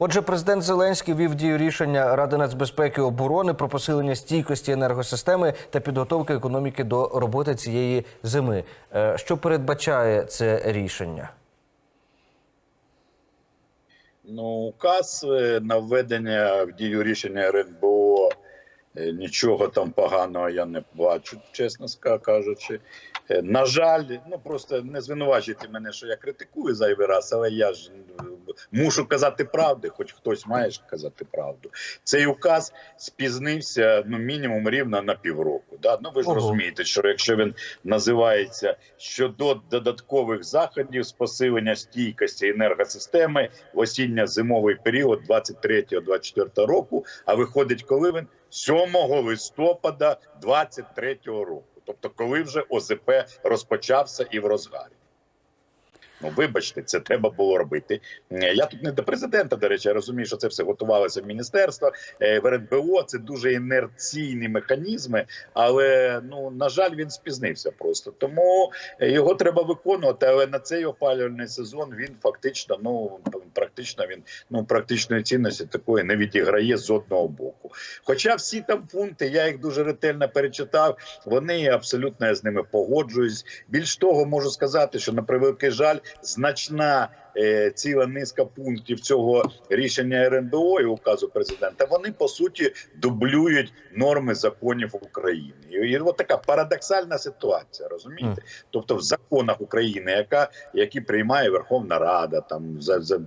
Отже, президент Зеленський вів дію рішення Ради нацбезпеки і оборони про посилення стійкості енергосистеми та підготовки економіки до роботи цієї зими. Е, Що передбачає це рішення? Ну, указ е, на введення в дію рішення РНБО е, нічого там поганого я не бачу, чесно кажучи. На жаль, ну просто не звинувачуйте мене, що я критикую зайвий раз, але я ж е, мушу казати правду, хоч хтось має казати правду. Цей указ спізнився ну мінімум рівно на півроку. Да? Ну ви ж Ого. розумієте, що якщо він називається щодо додаткових заходів з посилення стійкості енергосистеми в осінньо-зимовий період 23-24 року, а виходить, коли він 7 листопада 23 року, тобто коли вже ОЗП розпочався і в розгарі. Ну, вибачте, це треба було робити. Е, Я тут не до президента, до речі, я розумію, що це все готувалося в міністерствах, е, в РНБО. Це дуже інерційні механізми, але ну на жаль, він спізнився просто. Тому е, його треба виконувати. Але на цей опалювальний сезон він фактично, ну практично він ну практичної цінності такої не відіграє з одного боку. Хоча всі там пункти, я їх дуже ретельно перечитав. Вони абсолютно я з ними погоджуюсь. Більш того, можу сказати, що на превеликий жаль, значна ціла низка пунктів цього рішення РНБО і указу президента. Вони по суті дублюють норми законів України. І, от така парадоксальна ситуація, розумієте? Тобто, в законах України, яка які приймає Верховна Рада, там за, за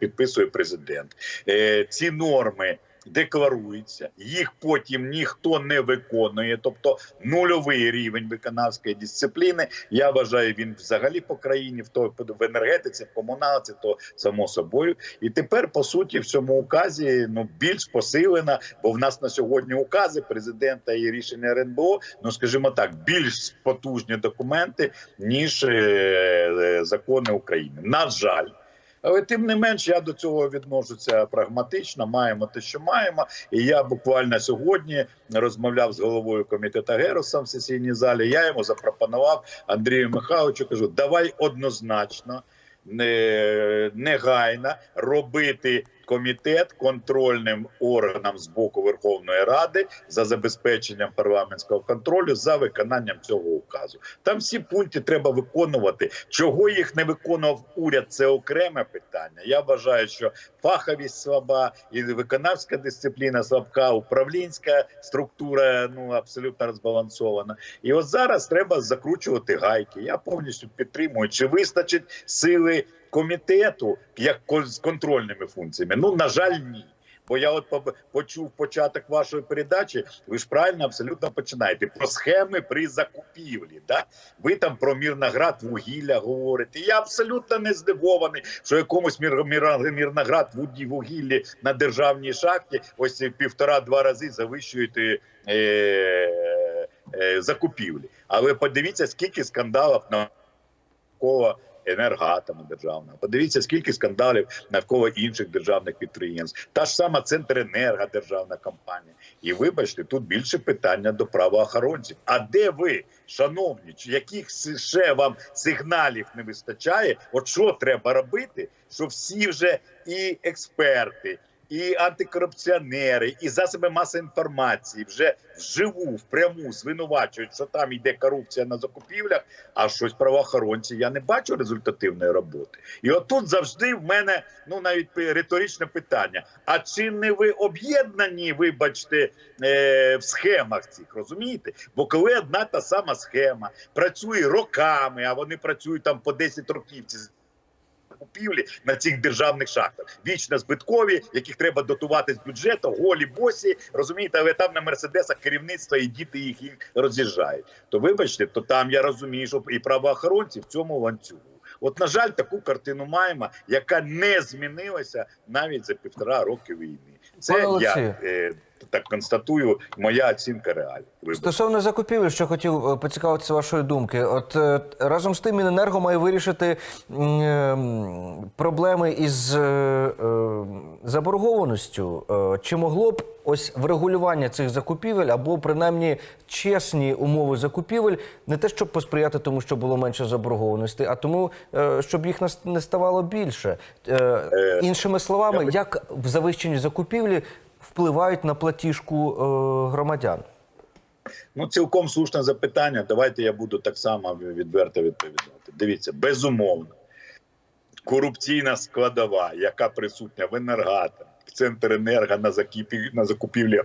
підписує президент, е, ці норми. Декларуються, їх потім ніхто не виконує, тобто нульовий рівень виконавської дисципліни. Я вважаю, він взагалі по країні, в то в енергетиці, в комуналці, то само собою. І тепер по суті в цьому указі ну більш посилена, бо в нас на сьогодні укази президента і рішення РНБО, ну скажімо так, більш потужні документи ніж е, е, закони України. На жаль. Але тим не менш, я до цього відношуся прагматично. Маємо те, що маємо. І я буквально сьогодні розмовляв з головою комітету Геросом в сесійній залі. Я йому запропонував Андрію Михайловичу. Кажу, давай однозначно, не, негайно робити комітет контрольним органом з боку Верховної Ради за забезпеченням парламентського контролю за виконанням цього указу. Там всі пункти треба виконувати. Чого їх не виконував уряд? Це окреме питання. Я вважаю, що фаховість слаба і виконавська дисципліна слабка, управлінська структура ну абсолютно розбалансована. І от зараз треба закручувати гайки. Я повністю підтримую. Чи вистачить сили комітету як з контрольними функціями? Ну на жаль, ні. Бо я от почув початок вашої передачі. Ви ж правильно абсолютно починаєте про схеми при закупівлі. Да? Ви там про Мірноград вугілля говорите. Я абсолютно не здивований, що якомусь мір, мір, Мірноград вугіллі на державній шахті ось півтора-два рази завищуєте е, е, закупівлі. Але подивіться, скільки скандалів навколо енергоатому державного. Подивіться, скільки скандалів навколо інших державних підприємств. Та ж сама Центренерго державна компанія. І вибачте, тут більше питання до правоохоронців. А де ви, шановні, яких ще вам сигналів не вистачає? От що треба робити, що всі вже і експерти. І антикорупціонери, і засоби масової інформації вже вживу, впряму звинувачують, що там йде корупція на закупівлях, а щось правоохоронці я не бачу результативної роботи. І отут завжди в мене ну навіть риторичне питання: а чи не ви об'єднані, вибачте, е, в схемах цих розумієте? Бо коли одна та сама схема працює роками, а вони працюють там по 10 років. Ці Купівлі на цих державних шахтах вічно збиткові, яких треба дотувати з бюджету, голі босі, розумієте, але там на мерседесах керівництво і діти їх, їх роз'їжджають. То вибачте, то там я розумію, що і правоохоронці в цьому ланцюгу. От, на жаль, таку картину маємо, яка не змінилася навіть за півтора роки війни. Це Пане я е, так констатую, моя оцінка. Вибачте. Стосовно закупівель, що хотів е, поцікавитися вашої думки. От е, разом з тим Міненерго має вирішити е, проблеми із заборгованістю. Чи могло б ось врегулювання цих закупівель або принаймні чесні умови закупівель, не те, щоб посприяти тому, що було менше заборгованості, а тому, щоб їх не ставало більше. Іншими словами, як в завищені закупівлі впливають на платіжку е, громадян? Ну, цілком слушне запитання. Давайте я буду так само відверто відповідати. Дивіться, безумовно, корупційна складова, яка присутня в енергатах, в Центренерго на закупівлі, на закупівлі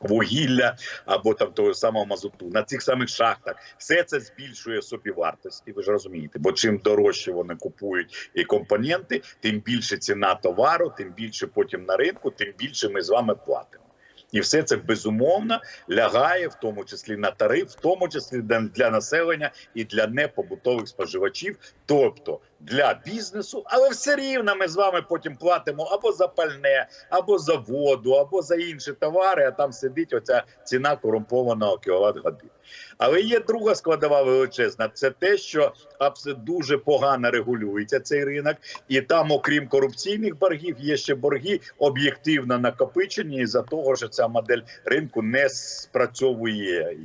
вугілля або там того самого мазуту на цих самих шахтах, все це збільшує собівартості. Ви ж розумієте, бо чим дорожче вони купують і компоненти, тим більше ціна товару, тим більше потім на ринку, тим більше ми з вами платимо. І все це безумовно лягає, в тому числі на тариф, в тому числі для населення і для непобутових споживачів, тобто для бізнесу, але все рівно ми з вами потім платимо або за пальне, або за воду, або за інші товари. А там сидить оця ціна корумпованого кіловат годин. Але є друга складова величезна: це те, що дуже погано регулюється цей ринок, і там, окрім корупційних боргів, є ще борги об'єктивно накопичені за того, що ця модель ринку не спрацьовує.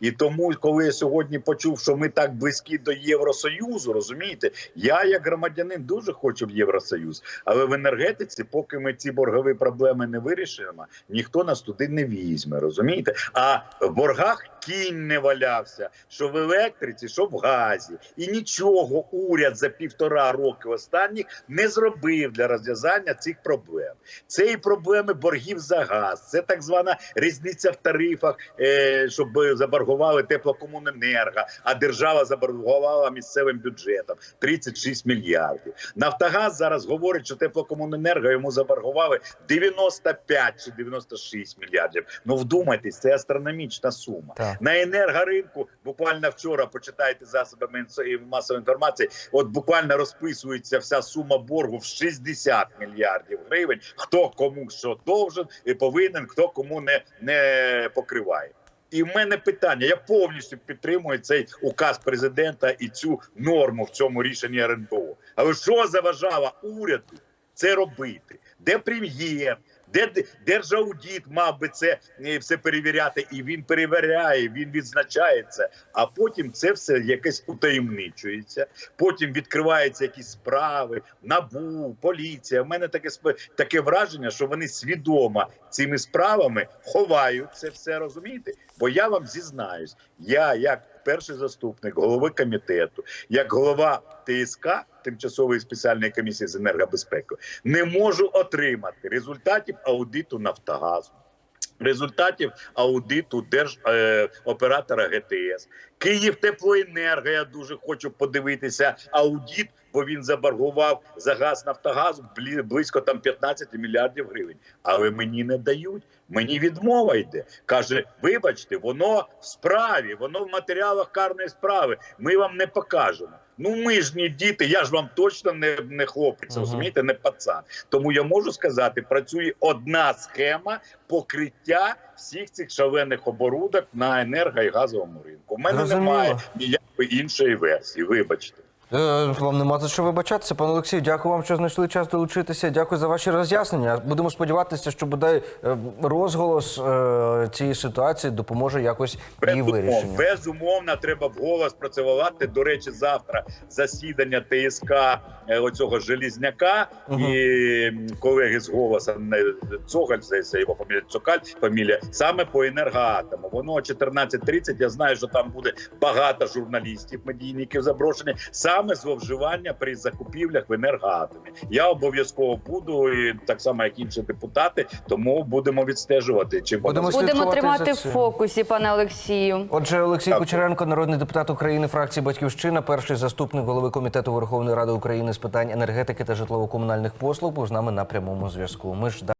І тому, коли я сьогодні почув, що ми так близькі до Євросоюзу, розумієте, я як громадянин дуже хочу в Євросоюз, але в енергетиці, поки ми ці боргові проблеми не вирішимо, ніхто нас туди не візьме. Розумієте? А в боргах кінь не валявся, що в електриці, що в газі, і нічого уряд за півтора роки останніх не зробив для розв'язання цих проблем. Це і проблеми боргів за газ, це так звана різниця в тарифах, е, щоб заборгували теплокомуненерго, а держава заборгувала місцевим бюджетом 36 мільярдів. Нафтогаз зараз говорить, що теплокомуненерго йому заборгували 95 чи 96 мільярдів. Ну вдумайтесь, це астрономічна сума. Так. На енергоринку буквально вчора почитайте засобами масової інформації. От буквально розписується вся сума боргу в 60 мільярдів гривень. Хто кому що должен і повинен, хто кому не, не покриває. І в мене питання: я повністю підтримую цей указ президента і цю норму в цьому рішенні РНБО. Але що заважало уряду це робити? Де прем'єр? Де держаудіт мав би це е, все перевіряти, і він перевіряє, він відзначає це. А потім це все якесь утаємничується. Потім відкриваються якісь справи, набу, поліція. У мене таке таке враження, що вони свідомо цими справами ховають це все, розумієте? Бо я вам зізнаюсь, я як перший заступник голови комітету, як голова ТСК тимчасової спеціальної комісії з енергобезпеки, не можу отримати результатів аудиту Нафтогазу. Результатів аудиту держоператора е, ГТС Київ Теплоенерго. Я дуже хочу подивитися аудит, бо він заборгував за газ Нафтогазу близько там 15 мільярдів гривень. Але мені не дають. Мені відмова йде. каже: вибачте, воно в справі, воно в матеріалах карної справи. Ми вам не покажемо. Ну ми ж не діти, я ж вам точно не, не хлопець, Ага. розумієте, не пацан. Тому я можу сказати, працює одна схема покриття всіх цих шалених оборудок на енерго і газовому ринку. У мене Зрозуміло. немає ніякої іншої версії. Вибачте. Е, Вам нема за що вибачатися, пане Олексію. Дякую вам, що знайшли час долучитися. Дякую за ваші роз'яснення. Будемо сподіватися, що бодай е, розголос е, цієї ситуації допоможе якось її Безумовно, вирішенню. безумовно, треба вголос працювати. До речі, завтра засідання ТСК оцього Желізняка Мгм. і колеги з голоса не Цогаль, це його фамілія Цокаль, фамілія саме по енергоатому. Воно о 14.30, Я знаю, що там буде багато журналістів, медійників запрошені саме зловживання при закупівлях в енергоатомі. Я обов'язково буду і так само, як інші депутати. Тому будемо відстежувати. Воно Будемо. Будемо тримати в фокусі, пане Олексію. Отже, Олексій Так. Кучеренко, народний депутат України, фракції Батьківщина, перший заступник голови комітету Верховної Ради України з питань енергетики та житлово-комунальних послуг, був з нами на прямому зв'язку. Ми ж